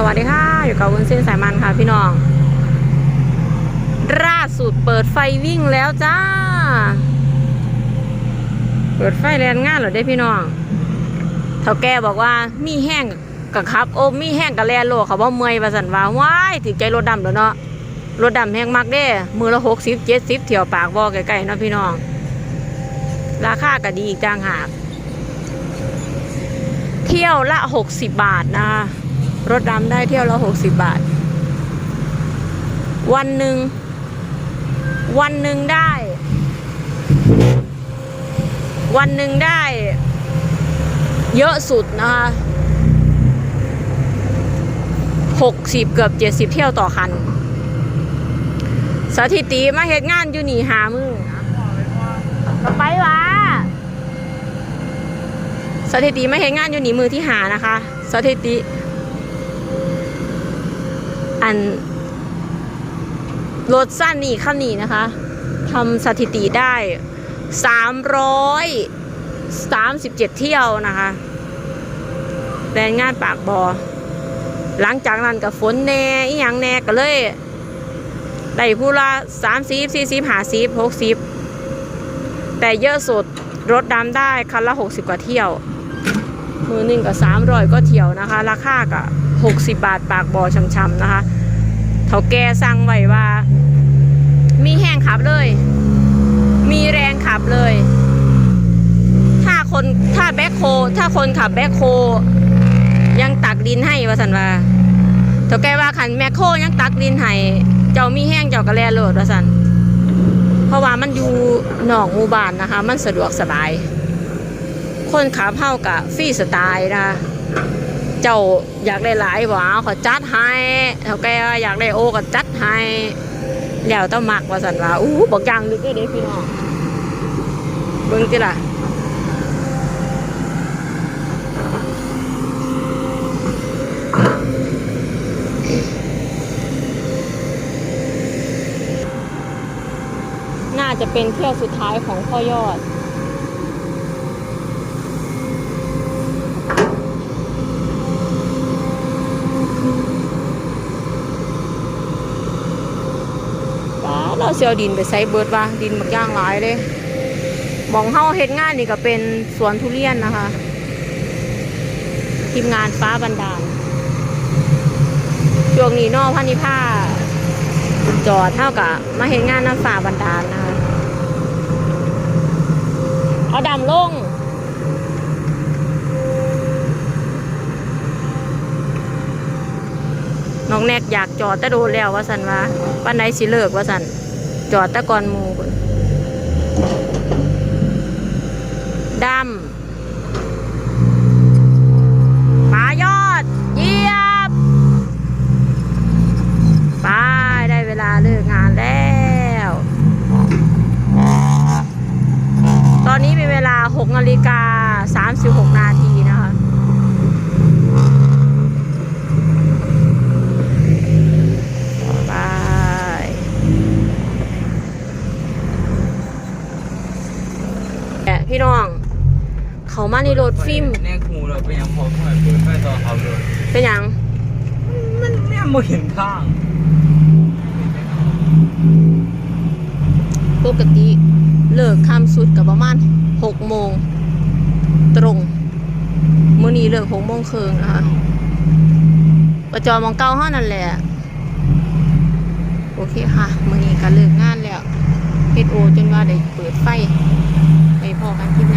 สวัสดีค่ะ อยู่กับวุ้นเส้นสายมันค่ะพี่น้องล่าสุดเปิดไฟวิ่งแล้วจ้า เปิดไฟแรงงานเหรอได้พี่น้องเท่าแกบอกว่ามีแห้งกับครับ โอ้มีแห้งกับแลนโลเขาว่าเมื่อยประสันว่าว้ายถือใจรถดำแล้วเนาะรถดำแห้งมากเด้ มือละหกสิบเจ็ดสิบเที่ยวปากบ่อไกลๆเนาะพี่น้อง ราคาก็ดีอีกต่างหากเที่ยวละหกสิบบาทนะคะ รถดำได้เที่ยวละหกสิบบาท วันหนึ่ง วันหนึ่งได้ วันหนึ่งได้ เยอะสุดนะคะหกสิบเกือบเจ็ดสิบเที่ยวต่อคัน สถิติมาเหตุงานอยู่หนีหามือก็ไปวะสถิติไมาเหตุงานอยู่หนีมือที่หานะคะ สถิติ อันรถสั้นนี่ขั้นนี้นะคะทำสถิติได้337เที่ยวนะคะแรงงานปากบอหลังจากนั้นกับฝนแน่อีหยังแน่ก็เลยได้ผู้ละสามสิบสี่สิบหาสิบหกสิบแต่เยอะสุดรถดำได้คันละหกสิบกว่าเที่ยว มือหนึ่งกับสามร้อยก็เที่ยวนะคะ ราคากับหกสิบบาทปากบ่อช้ำๆนะคะเท่าแกสั่งไว้ว่า มีแห้งขับเลย มีแรงขับเลย ถ้าคนถ้าแบ็คโฮถ้าคนขับแบ็คโฮยังตักดินให้ว่าสันว่าเท่าแกว่าขันแมคโคยังตักดินให้เจ้ามีแห้งเจ้ากระแลโหลดว่าสันเพราะว่ามันอยู่หนอกหมู่บ้านนะคะ มันสะดวกสบาย คนขับเท่ากับฟรีสไตล์นะเจ้าอยากได้หลายบ่เอาขอจัดให้เท่าแกอยากได้โอก็จัดให้แล้วต้องมักว่าสันว่าอู้บอกยางลึกเลยเด้พี่น้องเบิ่งติล่ะน่าจะเป็นเที่ยวสุดท้ายของพ่อยอด เราเสียวดินไปใส่เบิดว่าดินบักย่างหลายเลยมองเฮาเฮ็ดงานนี่ก็เป็นสวนทุเรียนนะคะ ทีมงานฟ้าบันดาลช่วงนี้นอกพันิผ้าจอดเท่ากับมาเห็นงานน้ำฝ่าบันดาลนะคะเอาดำลงน้องแนกอยากจอดแต่โดนแล้วว่าสันว่าวันไหนสิเลิกว่าสัน จอดต่ก่อนมูดำปายอด เยียบไปได้เวลาเลิกงานแล้ว ตอนนี้เป็นเวลา 6 นาฬิกา 36 นาทีนะคะ ไป แกะ พี่น้อง เขามาในรถฟิล์มแน่คูเราไปยังพอเพื่อนเปิดไฟต่อเขาเลยเป็นหยัง มันแน่ไม่เห็นทางปกติเลิกค่ำสุดกับประมาณหกโมงตรงมื้อนี้เลิกหกโมงครึ่งนะคะประจอมองเก้าห้านั่นแหละ โอเคค่ะมื้อนี้ก็เลิกงานแล้วเฮ็ดโอจนว่าได้เปิดไฟ ออกมากิน